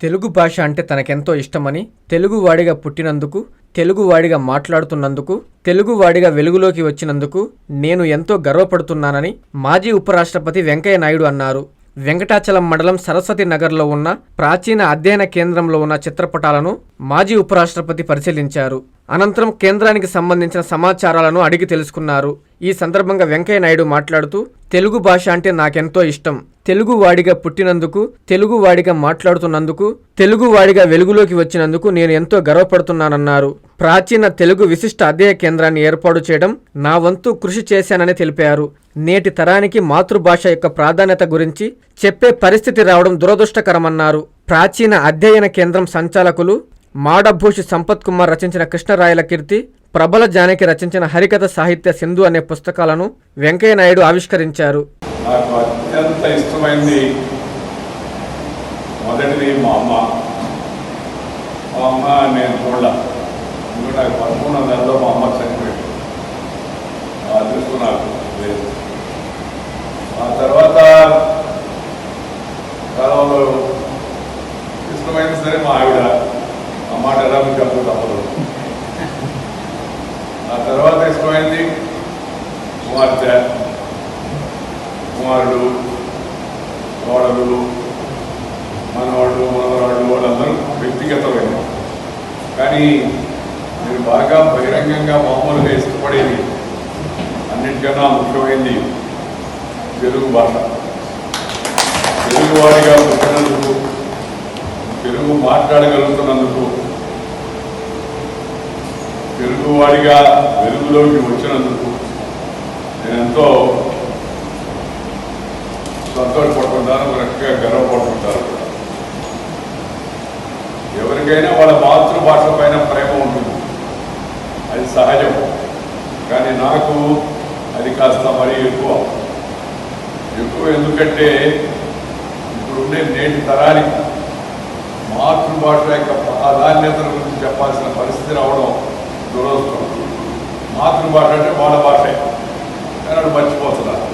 తెలుగు భాష అంటే తనకెంతో ఇష్టమని తెలుగువాడిగా పుట్టినందుకు తెలుగువాడిగా మాట్లాడుతున్నందుకు తెలుగువాడిగా వెలుగులోకి వచ్చినందుకు నేను ఎంతో గర్వపడుతున్నానని మాజీ ఉపరాష్ట్రపతి వెంకయ్య నాయుడు అన్నారు. వెంకటాచలం మండలం సరస్వతి నగర్లో ఉన్న ప్రాచీన అధ్యయన కేంద్రంలో ఉన్న చిత్రపటాలను మాజీ ఉపరాష్ట్రపతి పరిశీలించారు. అనంతరం కేంద్రానికి సంబంధించిన సమాచారాలను అడిగి తెలుసుకున్నారు. ఈ సందర్భంగా వెంకయ్య నాయుడు మాట్లాడుతూ తెలుగు భాష అంటే నాకెంతో ఇష్టం. తెలుగువాడిగా పుట్టినందుకు తెలుగువాడిగా మాట్లాడుతున్నందుకు తెలుగువాడిగా వెలుగులోకి వచ్చినందుకు నేను ఎంతో గర్వపడుతున్నానన్నారు. ప్రాచీన తెలుగు విశిష్ట అధ్యయ కేంద్రాన్ని ఏర్పాటు చేయడం నా వంతు కృషి చేశానని తెలిపారు. నేటి తరానికి మాతృభాష యొక్క ప్రాధాన్యత గురించి చెప్పే పరిస్థితి రావడం దురదృష్టకరమన్నారు. ప్రాచీన అధ్యయన కేంద్రం సంచాలకులు మాడభూషి సంపత్ కుమార్ రచించిన కృష్ణరాయల కీర్తి ప్రబల జానకి రచించిన హరికథ సాహిత్య సింధు అనే పుస్తకాలను వెంకయ్య నాయుడు ఆవిష్కరించారు. నాకు అత్యంత ఇష్టమైంది? మొదటిది మా అమ్మ. మా అమ్మ నేను చూడ ఇంకా నాకు పదమూడు నెలలో మా అమ్మ చనిపోయింది. ఆ అదృష్టం నాకు లేదు. ఆ తర్వాత కాలంలో ఇష్టమైంది సరే మా ఆవిడ. ఆ మాట ఎలా మీకు అప్పుడు తప్పదు. ఆ తర్వాత ఇష్టమైంది కుమార్తె. కుమారుడు కోడలు మనవాడు మనవరాడు వాళ్ళందరూ వ్యక్తిగతమైన కానీ నేను బాగా బహిరంగంగా మామూలుగా ఇష్టపడేది అన్నిటికన్నా ముఖ్యమైనది తెలుగు భాష. తెలుగువాడిగా పుట్టినందుకు తెలుగు మాట్లాడగలుగుతున్నందుకు తెలుగువాడిగా వెలుగులోకి వచ్చినందుకు నేను ఎంతో ఎవరికైనా వాళ్ళ మాతృభాష పైన ప్రేమ ఉంటుంది. అది సహజం. కానీ నాకు అది కాస్త మరీ ఎక్కువ. ఎక్కువ ఎందుకంటే ఇప్పుడుండే నేటి తరానికి మాతృభాష యొక్క ప్రాధాన్యతల గురించి చెప్పాల్సిన పరిస్థితి రావడం దురదృష్టం. మాతృభాష అంటే వాళ్ళ భాషే. కానీ మర్చిపోతున్నారు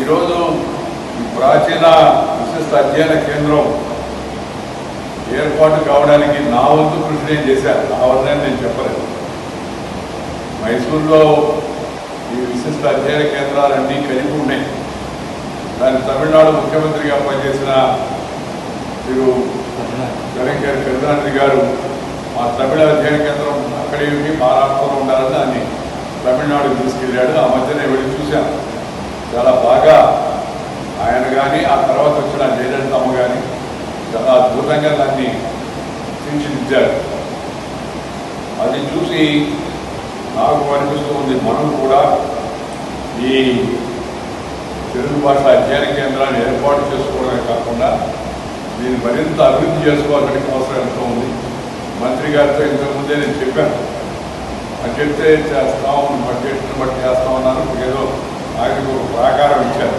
ఈరోజు ఈ ప్రాచీన విశిష్ట అధ్యయన కేంద్రం ఏర్పాటు కావడానికి నా వంతు కృషి నేను చేశాను నా వల్లనే నేను చెప్పలేదు. మైసూరులో ఈ విశిష్ట అధ్యయన కేంద్రాలన్నీ కలిపి ఉన్నాయి. దాన్ని తమిళనాడు ముఖ్యమంత్రిగా పనిచేసిన మీరు కలంకర్ కరుణానిధి గారు మా తమిళ అధ్యయన కేంద్రం అక్కడే ఉండి మహారాష్ట్రలో ఉండాలని దాన్ని తమిళనాడుకు తీసుకెళ్ళాడు. ఆ మధ్యనే వెళ్ళి చూశాను చాలా బాగా ఆయన కానీ ఆ తర్వాత వచ్చిన జగన్ చాలా అద్భుతంగా దాన్ని తీర్చిదిద్దారు అది చూసి నాకు అనిపిస్తూ ఉంది మనం కూడా ఈ తెలుగు భాష అధ్యయన కేంద్రాన్ని ఏర్పాటు చేసుకోవడమే కాకుండా దీన్ని మరింత అభివృద్ధి చేసుకోవాలని అవసరం ఎంతో ఉంది. మంత్రి గారితో ఇంతకుముందే నేను చెప్పాను. బడ్జెట్ చేస్తాం బడ్జెట్ని బట్టి చేస్తామన్నారు ఇప్పుడు ఏదో ఆయనకు ప్రాకారం ఇచ్చారు.